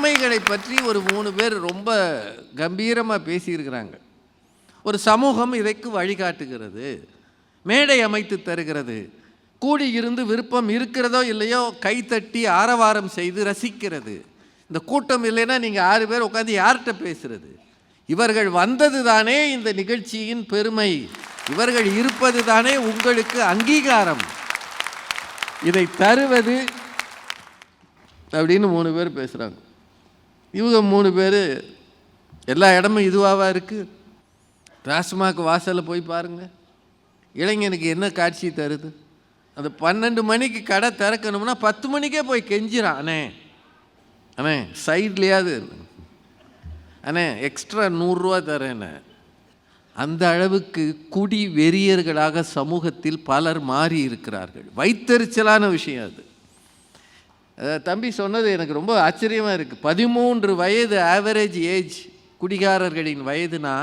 நன்மைகளை பற்றி ஒரு மூணு பேர் ரொம்ப கம்பீரமாக பேசியிருக்கிறாங்க. ஒரு சமூகம் இதைக்கு வழிகாட்டுகிறது. மேடை அமைத்து தருகிறது. கூடியிருந்து விருப்பம் இருக்கிறதோ இல்லையோ கைத்தட்டி ஆரவாரம் செய்து ரசிக்கிறது. இந்த கூட்டம் இல்லைன்னா நீங்கள் ஆறு பேர் உட்காந்து யார்கிட்ட பேசுறது? இவர்கள் வந்தது தானே இந்த நிகழ்ச்சியின் பெருமை. இவர்கள் இருப்பது தானே உங்களுக்கு அங்கீகாரம். இதை தருவது அப்படின்னு மூணு பேர் பேசுகிறாங்க இவங்க மூணு பேர் எல்லா இடமும் இதுவாகவா இருக்குது டாஸ்மாக் வாசலில் போய் பாருங்கள் இளைஞனுக்கு என்ன காட்சி தருது? அந்த பன்னெண்டு மணிக்கு கடை திறக்கணும்னா பத்து மணிக்கே போய் கெஞ்சிறான். அண்ணே அண்ணே சைட்லேயாவது அண்ணே எக்ஸ்ட்ரா நூறுரூவா தரேண்ணே அந்த அளவுக்கு குடி வெறியர்களாக சமூகத்தில் பலர் மாறி இருக்கிறார்கள் வைத்தறிச்சலான விஷயம் அது. தம்பி சொன்னது எனக்கு ரொம்ப ஆச்சரியமாக இருக்குது பதிமூன்று வயது ஆவரேஜ் ஏஜ் குடிகாரர்களின் வயதுனா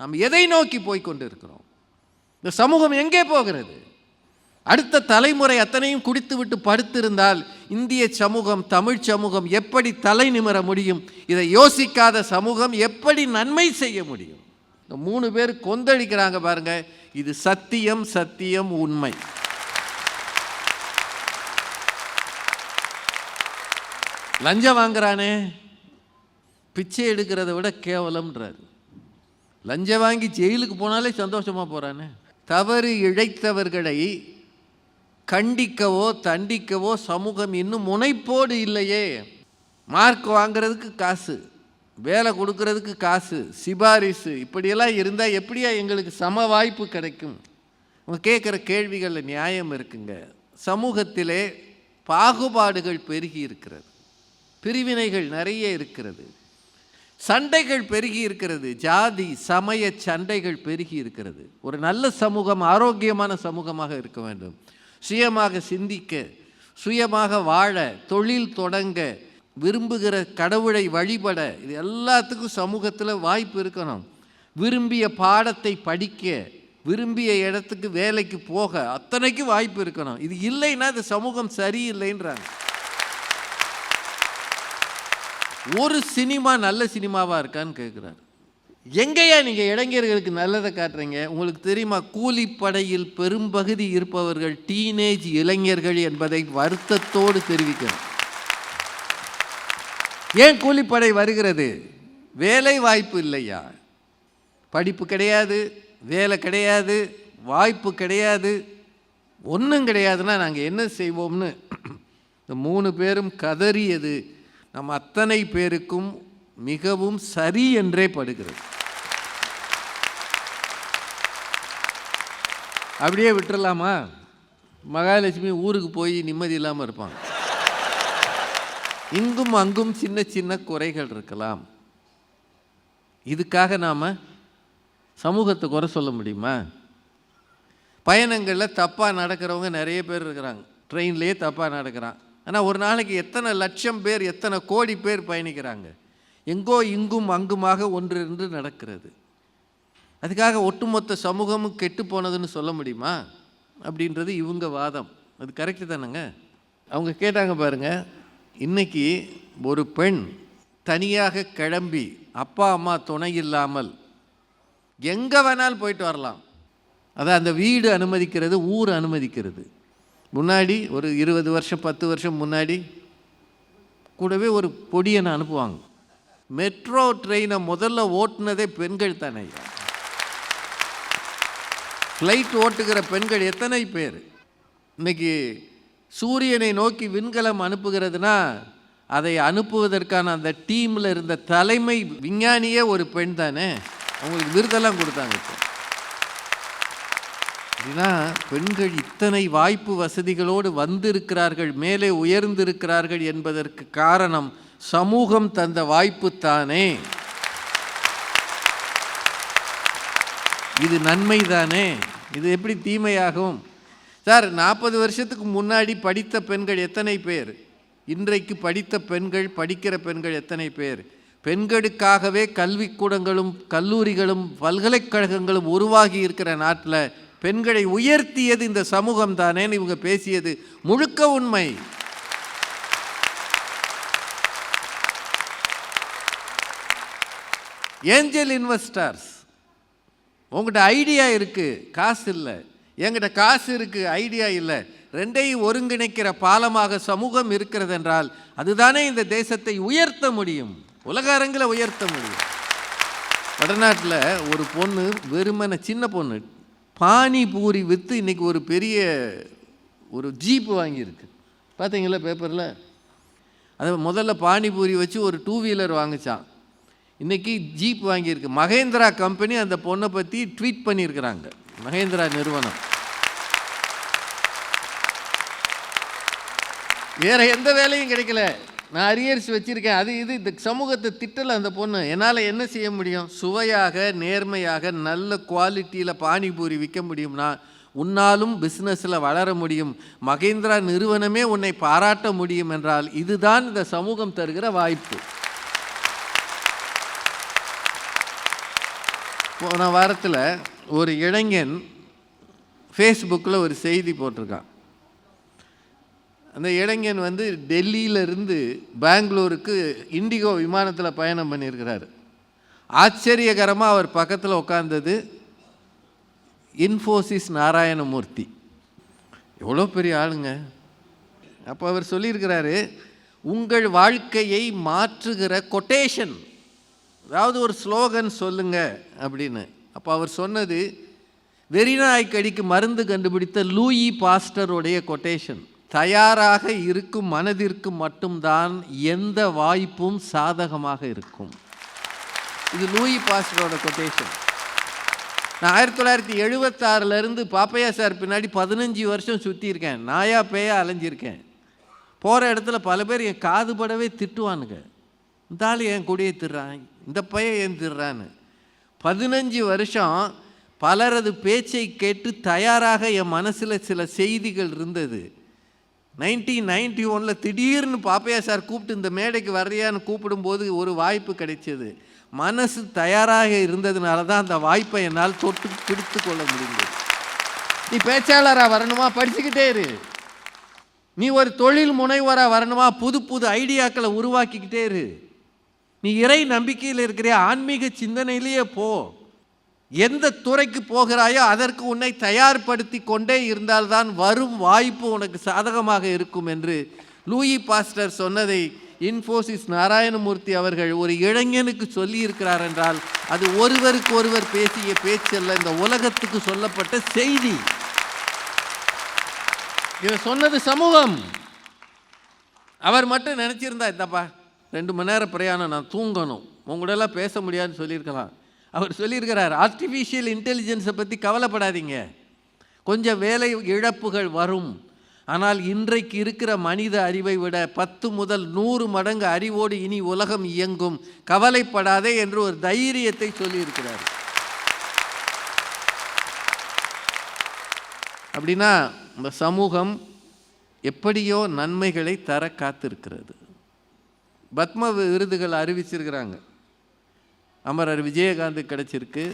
நாம் எதை நோக்கி போய் கொண்டு இருக்கிறோம் இந்த சமூகம் எங்கே போகிறது? அடுத்த தலைமுறை அத்தனையும் குடித்துவிட்டு படுத்திருந்தால் இந்திய சமூகம் தமிழ் சமூகம் எப்படி தலை நிமிர முடியும்? இதை யோசிக்காத சமூகம் எப்படி நன்மை செய்ய முடியும்? இந்த மூணு பேர் கொந்தளிக்கிறாங்க பாருங்கள் இது சத்தியம் சத்தியம் உண்மை. லஞ்சம் வாங்குறானே. பிச்சை எடுக்கிறத விட கேவலம்ன்றார். லஞ்சம் வாங்கி ஜெயிலுக்கு போனாலே சந்தோஷமாக போகிறானே தவறு இழைத்தவர்களை கண்டிக்கவோ தண்டிக்கவோ சமூகம் இன்னும் முனைப்போடு இல்லையே. மார்க் வாங்குறதுக்கு காசு வேலை கொடுக்கறதுக்கு காசு சிபாரிசு இப்படியெல்லாம் இருந்தால் எப்படியா எங்களுக்கு சம வாய்ப்பு கிடைக்கும்? அவங்க கேட்குற கேள்விகளில் நியாயம் இருக்குங்க. சமூகத்திலே பாகுபாடுகள் பெருகி இருக்கிறது. பிரிவினைகள் நிறைய இருக்கிறது. சண்டைகள் பெருகி இருக்கிறது. ஜாதி சமய சண்டைகள் பெருகி இருக்கிறது. ஒரு நல்ல சமூகம் ஆரோக்கியமான சமூகமாக இருக்க வேண்டும். சுயமாக சிந்திக்க சுயமாக வாழ தொழில் தொடங்க விரும்புகிற கடவுளை வழிபட இது எல்லாத்துக்கும் சமூகத்தில் வாய்ப்பு இருக்கணும். விரும்பிய பாடத்தை படிக்க விரும்பிய இடத்துக்கு வேலைக்கு போக அத்தனைக்கும் வாய்ப்பு இருக்கணும். இது இல்லைன்னா இந்த சமூகம் சரியில்லைன்றாங்க. ஒரு சினிமா நல்ல சினிமாவாக இருக்கான்னு கேட்குறாரு எங்கேயா நீங்கள் இளைஞர்களுக்கு நல்லதை காட்டுறீங்க? உங்களுக்கு தெரியுமா? கூலிப்படையில் பெரும்பகுதி இருப்பவர்கள் டீனேஜ் இளைஞர்கள் என்பதை வருத்தத்தோடு தெரிவிக்கிறேன். ஏன் கூலிப்படை வருகிறது? வேலை வாய்ப்பு இல்லையா? படிப்பு கிடையாது வேலை கிடையாது வாய்ப்பு கிடையாது. ஒன்றும் கிடையாதுன்னா நாங்கள் என்ன செய்வோம்னு? இந்த மூணு பேரும் கதறியது. நம் அத்தனை பேருக்கும் மிகவும் சரி என்றே படுகிறது. அப்படியே விட்டுறலாமா? மகாலட்சுமி ஊருக்கு போய் நிம்மதி இல்லாமல் இருப்பாங்க. இங்கும் அங்கும் சின்ன சின்ன குறைகள் இருக்கலாம். இதுக்காக நாம் சமூகத்தை குறை சொல்ல முடியுமா? பயணங்களில் தப்பாக நடக்கிறவங்க நிறைய பேர் இருக்கிறாங்க. ட்ரெயின்லேயே தப்பாக நடக்கிறான். ஆனால் ஒரு நாளைக்கு எத்தனை லட்சம் பேர் எத்தனை கோடி பேர் பயணிக்கிறாங்க? எங்கோ இங்கும் அங்குமாக ஒன்றிருந்து நடக்கிறது. அதுக்காக ஒட்டுமொத்த சமூகமும் கெட்டு போனதுன்னு சொல்ல முடியுமா? அப்படின்றது இவங்க வாதம். அது கரெக்டு தானேங்க? அவங்க கேட்டாங்க பாருங்க இன்னைக்கு ஒரு பெண் தனியாக கிளம்பி அப்பா அம்மா துணை இல்லாமல் எங்கே வேணாலும் போயிட்டு வரலாம். அதான் அந்த வீடு அனுமதிக்கிறது ஊர் அனுமதிக்கிறது. முன்னாடி ஒரு இருபது வருஷம் பத்து வருஷம் முன்னாடி கூடவே ஒரு பொடியனை அனுப்புவாங்க. மெட்ரோ ட்ரெயினை முதல்ல ஓட்டுனதே பெண்கள் தானே ஃப்ளைட் ஓட்டுகிற பெண்கள் எத்தனை பேர்? இன்னைக்கு சூரியனை நோக்கி விண்கலம் அனுப்புகிறதுனா அதை அனுப்புவதற்கான அந்த டீமில் இருந்த தலைமை விஞ்ஞானியே ஒரு பெண் தானே. அவங்களுக்கு விருதெல்லாம் கொடுத்தாங்க இப்போ. அப்படின்னா பெண்கள் இத்தனை வாய்ப்பு வசதிகளோடு வந்திருக்கிறார்கள் மேலே உயர்ந்திருக்கிறார்கள் என்பதற்கு காரணம் சமூகம் தந்த வாய்ப்பு தானே இது நன்மை தானே இது எப்படி தீமையாகும்? சார் நாற்பது வருஷத்துக்கு முன்னாடி படித்த பெண்கள் எத்தனை பேர்? இன்றைக்கு படித்த பெண்கள் படிக்கிற பெண்கள் எத்தனை பேர்? பெண்களுக்காகவே கல்விக்கூடங்களும் கல்லூரிகளும் பல்கலைக்கழகங்களும் உருவாகி இருக்கிற நாட்டில் பெண்களை உயர்த்தியது இந்த சமூகம் தானேன்னு இவங்க பேசியது முழுக்க உண்மை. ஏஞ்சல் இன்வெஸ்டர்ஸ் உங்கள்கிட்ட ஐடியா இருக்குது காசு இல்லை. எங்கிட்ட காசு இருக்குது ஐடியா இல்லை. ரெண்டையும் ஒருங்கிணைக்கிற பாலமாக சமூகம் இருக்கிறது என்றால் அதுதானே இந்த தேசத்தை உயர்த்த முடியும். உலக அரங்கில் உயர்த்த முடியும். வடநாட்டில் ஒரு பொண்ணு வெறுமன சின்ன பொண்ணு பானிபூரி விற்று இன்றைக்கி ஒரு பெரிய ஒரு ஜீப் வாங்கியிருக்கு. பார்த்தீங்களா பேப்பரில் அது முதல்ல பானிபூரி வச்சு ஒரு டூ வீலர் வாங்கிச்சான் இன்றைக்கி ஜீப் வாங்கியிருக்கு. மகேந்திரா கம்பெனி அந்த பொண்ணை பற்றி ட்வீட் பண்ணியிருக்கிறாங்க. மகேந்திரா நிறுவனம். வேறு எந்த வேலையும் கிடைக்கல. நான் அரியர்ஸ் வச்சுருக்கேன். அது இது இந்த சமூகத்தை திட்டலை அந்த பொண்ணு. என்னால் என்ன செய்ய முடியும்? சுவையாக நேர்மையாக நல்ல குவாலிட்டியில் பானிபூரி விற்க முடியும்னா உன்னாலும் பிஸ்னஸில் வளர முடியும். மகேந்திரா நிறுவனமே உன்னை பாராட்ட முடியும் என்றால் இதுதான் இந்த சமூகம் தருகிற வாய்ப்பு. போன வாரத்தில் ஒரு இளைஞன் ஃபேஸ்புக்கில் ஒரு செய்தி போட்டிருக்கான். அந்த இளைஞன் வந்து டெல்லியிலிருந்து பெங்களூருக்கு இண்டிகோ விமானத்தில் பயணம் பண்ணியிருக்கிறார். ஆச்சரியகரமாக அவர் பக்கத்தில் உட்காந்தது இன்ஃபோசிஸ் நாராயணமூர்த்தி. எவ்வளோ பெரிய ஆளுங்க. அப்போ அவர் சொல்லியிருக்கிறாரு உங்கள் வாழ்க்கையை மாற்றுகிற கொட்டேஷன் அதாவது ஒரு ஸ்லோகன் சொல்லுங்க அப்படின்னு. அப்போ அவர் சொன்னது வெறிநாய்க்கடிக்கு மருந்து கண்டுபிடித்த லூயி பாஸ்டருடைய கொட்டேஷன் தயாராக இருக்கும் மனதிற்கு மட்டும்தான் எந்த வாய்ப்பும் சாதகமாக இருக்கும். இது லூயி பாஸ்டரோட கொட்டேஷன் நான் ஆயிரத்தி தொள்ளாயிரத்தி எழுபத்தாறுலேருந்து பாப்பையா சார் பின்னாடி பதினஞ்சு வருஷம் சுற்றியிருக்கேன் நாயா பேயா அலைஞ்சிருக்கேன். போகிற இடத்துல பல பேர் என் காதுபடவே திட்டுவானுங்க. இந்த ஆள் என் கூடயே திடுறான் இந்த பையன் ஏன் திடுறான்னு பதினஞ்சு வருஷம் பலரது பேச்சை கேட்டு தயாராக என் மனசில் சில செய்திகள் இருந்தது. நைன்டீன் நைன்டி ஒனில் திடீர்னு பாப்பையா சார் கூப்பிட்டு இந்த மேடைக்கு வர்றியான்னு கூப்பிடும்போது ஒரு வாய்ப்பு கிடைச்சது. மனசு தயாராக இருந்ததுனால தான் அந்த வாய்ப்பை என்னால் தொட்டு பிடித்து கொள்ள முடிந்தது. நீ பேச்சாளராக வரணுமா? படிச்சுக்கிட்டே இரு. நீ ஒரு தொழில் முனைவராக வரணுமா? புது புது ஐடியாக்களை உருவாக்கிக்கிட்டே இரு. நீ இறை நம்பிக்கையில் இருக்கிற ஆன்மீக சிந்தனையிலேயே போ. எந்த துறைக்கு போகிறாயோ அதற்கு உன்னை தயார்படுத்தி கொண்டே இருந்தால்தான் வரும் வாய்ப்பு உனக்கு சாதகமாக இருக்கும் என்று லூயி பாஸ்டர் சொன்னதை இன்ஃபோசிஸ் நாராயணமூர்த்தி அவர்கள் ஒரு இளைஞனுக்கு சொல்லியிருக்கிறார் என்றால் அது ஒருவருக்கு ஒருவர் பேசிய பேச்சல்ல இந்த உலகத்துக்கு சொல்லப்பட்ட செய்தி. இதை சொன்னது சமூகம். அவர் மட்டும் நினச்சிருந்தா இந்தப்பா ரெண்டு மணி நேரம் பிரயாணம் நான் தூங்கணும். உங்களெல்லாம் பேச முடியாதுன்னு சொல்லியிருக்கலாம். அவர் சொல்லியிருக்கிறார் ஆர்டிஃபிஷியல் இன்டெலிஜென்ஸை பற்றி கவலைப்படாதீங்க. கொஞ்சம் வேலை இழப்புகள் வரும். ஆனால் இன்றைக்கு இருக்கிற மனித அறிவை விட பத்து முதல் நூறு மடங்கு அறிவோடு இனி உலகம் இயங்கும். கவலைப்படாதே என்று ஒரு தைரியத்தை சொல்லியிருக்கிறார். அப்படின்னா இந்த சமூகம் எப்படியோ நன்மைகளை தர காத்திருக்கிறது. பத்ம விருதுகள் அறிவிச்சிருக்கிறாங்க. அமரர் விஜயகாந்த் கிடச்சிருக்கு.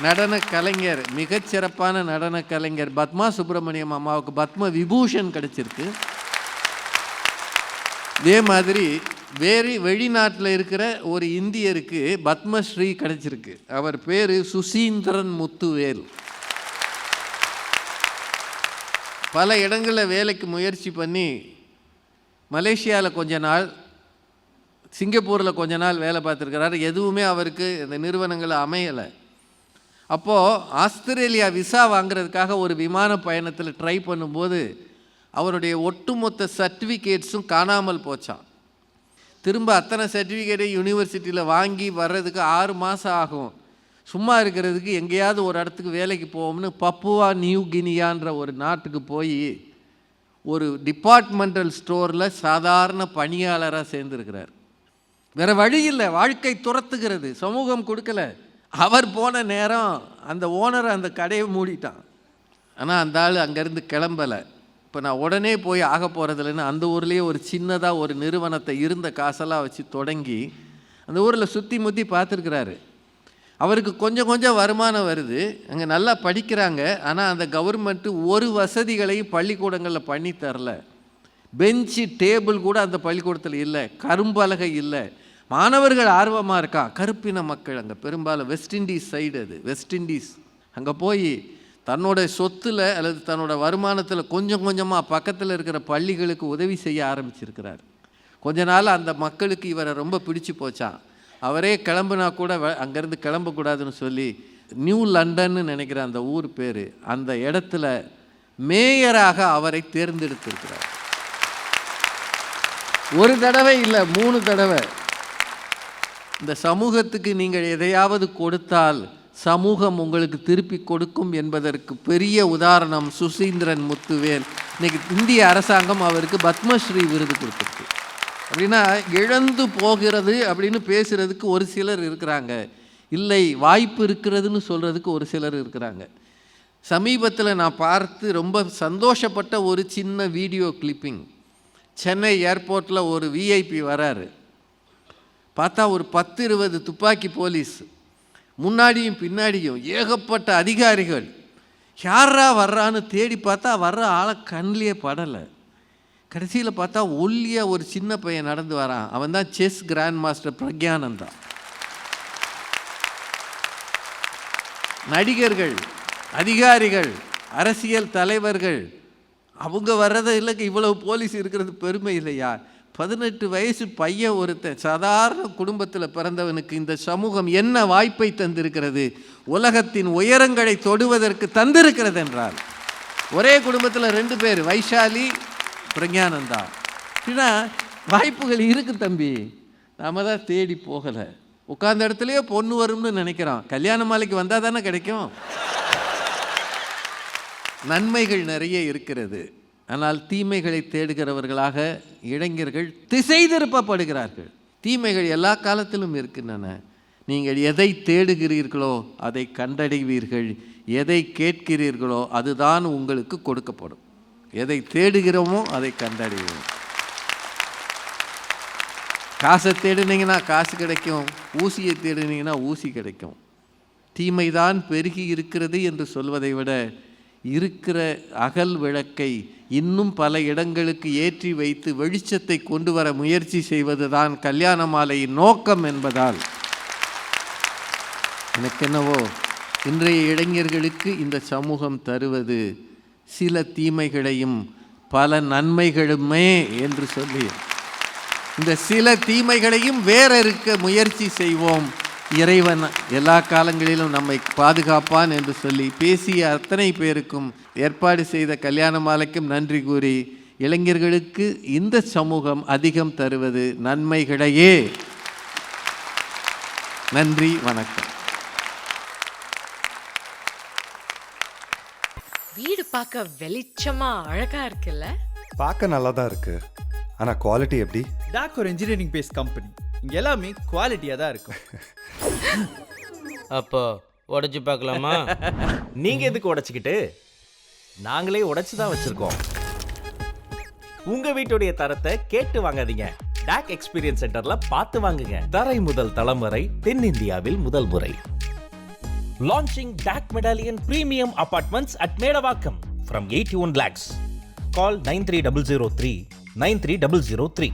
நடன கலைஞர் மிகச்சிறப்பான நடன கலைஞர் பத்மா சுப்பிரமணியம் அம்மாவுக்கு பத்ம விபூஷன் கிடச்சிருக்கு. இதே மாதிரி வேறு வெளிநாட்டில் இருக்கிற ஒரு இந்தியருக்கு பத்மஸ்ரீ கிடச்சிருக்கு. அவர் பேர் சுசீந்திரன் முத்துவேல். பல இடங்களில் வேலைக்கு முயற்சி பண்ணி மலேசியாவில் கொஞ்ச நாள் சிங்கப்பூரில் கொஞ்ச நாள் வேலை பார்த்துருக்கிறாரு. எதுவுமே அவருக்கு இந்த நிறுவனங்கள் அமையலை. அப்போது ஆஸ்திரேலியா விசா வாங்குறதுக்காக ஒரு விமான பயணத்தில் ட்ரை பண்ணும்போது அவருடைய ஒட்டுமொத்த சர்டிஃபிகேட்ஸும் காணாமல் போச்சான் திரும்ப அத்தனை சர்டிஃபிகேட்டை யூனிவர்சிட்டியில் வாங்கி வர்றதுக்கு ஆறு மாதம் ஆகும். சும்மா இருக்கிறதுக்கு எங்கேயாவது ஒரு இடத்துக்கு வேலைக்கு போவோம்னு பப்புவா நியூ கினியான்ற ஒரு நாட்டுக்கு போய் ஒரு டிபார்ட்மெண்டல் ஸ்டோரில் சாதாரண பணியாளராக சேர்ந்துருக்கிறார். வேறு வழி இல்லை. வாழ்க்கை துரத்துகிறது. சமூகம் கொடுக்கல. அவர் போன நேரம் அந்த ஓனர் அந்த கடையை மூடிட்டான். ஆனால் அந்த ஆள் அங்கேருந்து கிளம்பலை. இப்போ நான் உடனே போய் ஆக போகிறதில்லன்னு அந்த ஊர்லேயே ஒரு சின்னதாக ஒரு நிறுவனத்தை இருந்த காசெல்லாம் வச்சு தொடங்கி அந்த ஊரில் சுற்றி முற்றி பார்த்துருக்குறாரு. அவருக்கு கொஞ்சம் கொஞ்சம் வருமானம் வருது. அங்கே நல்லா படிக்கிறாங்க. ஆனால் அந்த கவர்மெண்ட்டு ஒரு வசதிகளையும் பள்ளிக்கூடங்களில் பண்ணி தரல. பெஞ்சு டேபிள் கூட அந்த பள்ளிக்கூடத்தில் இல்லை கரும்பலகை இல்லை. மாணவர்கள் ஆர்வமாக இருக்கா? கருப்பின மக்கள் அங்கே பெரும்பாலும் வெஸ்ட் இண்டீஸ் சைடு அது வெஸ்ட் இண்டீஸ் அங்கே போய் தன்னோட சொத்தில் அல்லது தன்னோட வருமானத்தில் கொஞ்சம் கொஞ்சமாக பக்கத்தில் இருக்கிற பள்ளிகளுக்கு உதவி செய்ய ஆரம்பிச்சிருக்கிறார். கொஞ்ச நாள் அந்த மக்களுக்கு இவரை ரொம்ப பிடிச்சு போச்சான் அவரே கிளம்புனா கூட வ- அங்கேருந்து கிளம்பக்கூடாதுன்னு சொல்லி நியூ லண்டன்னு நினைக்கிற அந்த ஊர் பேர் அந்த இடத்துல மேயராக அவரை தேர்ந்தெடுத்திருக்கிறார். ஒரு தடவை இல்லை மூணு தடவை. இந்த சமூகத்துக்கு நீங்கள் எதையாவது கொடுத்தால் சமூகம் உங்களுக்கு திருப்பி கொடுக்கும் என்பதற்கு பெரிய உதாரணம் சுசீந்திரன் முத்துவேல். இன்னைக்கு இந்திய அரசாங்கம் அவருக்கு பத்மஸ்ரீ விருது கொடுத்துருக்கு. அப்படின்னா இழந்து போகிறது அப்படின்னு பேசுகிறதுக்கு ஒரு சிலர் இருக்கிறாங்க. இல்லை வாய்ப்பு இருக்கிறதுன்னு சொல்கிறதுக்கு ஒரு சிலர் இருக்கிறாங்க. சமீபத்தில் நான் பார்த்து ரொம்ப சந்தோஷப்பட்ட ஒரு சின்ன வீடியோ கிளிப்பிங் சென்னை ஏர்போர்ட்டில் ஒரு விஐபி வராரு. பார்த்தா ஒரு பத்து இருபது துப்பாக்கி போலீஸ். முன்னாடியும் பின்னாடியும் ஏகப்பட்ட அதிகாரிகள். யாரா வர்றான்னு தேடி பார்த்தா வர்ற ஆளை கண்ணிலே படலை. கடைசியில் பார்த்தா ஒல்லியாக ஒரு சின்ன பையன் நடந்து வரான். அவன் தான் செஸ் கிராண்ட் மாஸ்டர் பிரக்யானந்தா நடிகர்கள் அதிகாரிகள் அரசியல் தலைவர்கள் அவங்க வர்றதை இல்லைங்க இவ்வளவு போலீஸ் இருக்கிறது பெருமை இல்லையா? பதினெட்டு வயசு பையன் ஒருத்தன் சாதாரண குடும்பத்தில் பிறந்தவனுக்கு இந்த சமூகம் என்ன வாய்ப்பை தந்திருக்கிறது? உலகத்தின் உயரங்களை தொடுவதற்கு தந்திருக்கிறது என்றார். ஒரே குடும்பத்தில் ரெண்டு பேர் வைஷாலி பிரஜானந்தா ஏன்னா வாய்ப்புகள் இருக்கு தம்பி. நாம தான் தேடி போகலை. உட்கார்ந்த இடத்துலையே பொண்ணு வரும்னு நினைக்கிறோம். கல்யாண மாலைக்கு வந்தால் தானே கிடைக்கும்? நன்மைகள் நிறைய இருக்கிறது. ஆனால் தீமைகளை தேடுகிறவர்களாக இளைஞர்கள் திசை திருப்பப்படுகிறார்கள் தீமைகள் எல்லா காலத்திலும் இருக்கின்றன. நீங்கள் எதை தேடுகிறீர்களோ அதை கண்டடைவீர்கள். எதை கேட்கிறீர்களோ அதுதான் உங்களுக்கு கொடுக்கப்படும். எதை தேடுகிறோமோ அதை கண்டடைவோம். காசை தேடினீங்கன்னா காசு கிடைக்கும். ஊசியை தேடினீங்கன்னா ஊசி கிடைக்கும். தீமைதான் பெருகி இருக்கிறது என்று சொல்வதை விட இருக்கிற அகல் விளக்கை இன்னும் பல இடங்களுக்கு ஏற்றி வைத்து வெளிச்சத்தை கொண்டு வர முயற்சி செய்வதுதான் கல்யாண மாலையின் நோக்கம் என்பதால். எனக்கு என்னவோ இன்றைய இளைஞர்களுக்கு இந்த சமூகம் தருவது சில தீமைகளையும் பல நன்மைகளுமே என்று சொல்லி. இந்த சில தீமைகளையும் வேற இருக்க முயற்சி செய்வோம். இறைவன் எல்லா காலங்களிலும் நம்மை பாதுகாப்பான் என்று சொல்லி பேசிய அத்தனை பேருக்கும் ஏற்பாடு செய்த கல்யாண மாலைக்கும் நன்றி கூறி இளைஞர்களுக்கு இந்த சமூகம் அதிகம் தருவது நன்மைகளையே. நன்றி வணக்கம். வீடு பார்க்க வெளிச்சமா அழகா இருக்குல்ல? பார்க்க நல்லா தான் இருக்கு. ஆனா குவாலிட்டி எப்படி? டாக் ஒரு இன்ஜினியரிங் பேஸ் கம்பெனி இங்க எல்லாமே குவாலிட்டியா தான் இருக்கும். அப்போ உடைச்சு பார்க்கலாமா? நீங்க எதுக்கு உடைச்சுக்கிட்டு? நாங்களே உடைச்சு தான் வச்சிருக்கோம். உங்க வீட்டுடைய தரத்தை கேட்டு வாங்காதீங்க. டாக் எக்ஸ்பீரியன்ஸ் சென்டர்ல பார்த்து வாங்குங்க. தரை முதல் தலைமுறை தென்னிந்தியாவில் முதல் முறை. Launching DAC Medallion premium apartments at Medavakkam from eighty one lakhs call nine three double zero three nine three double zero three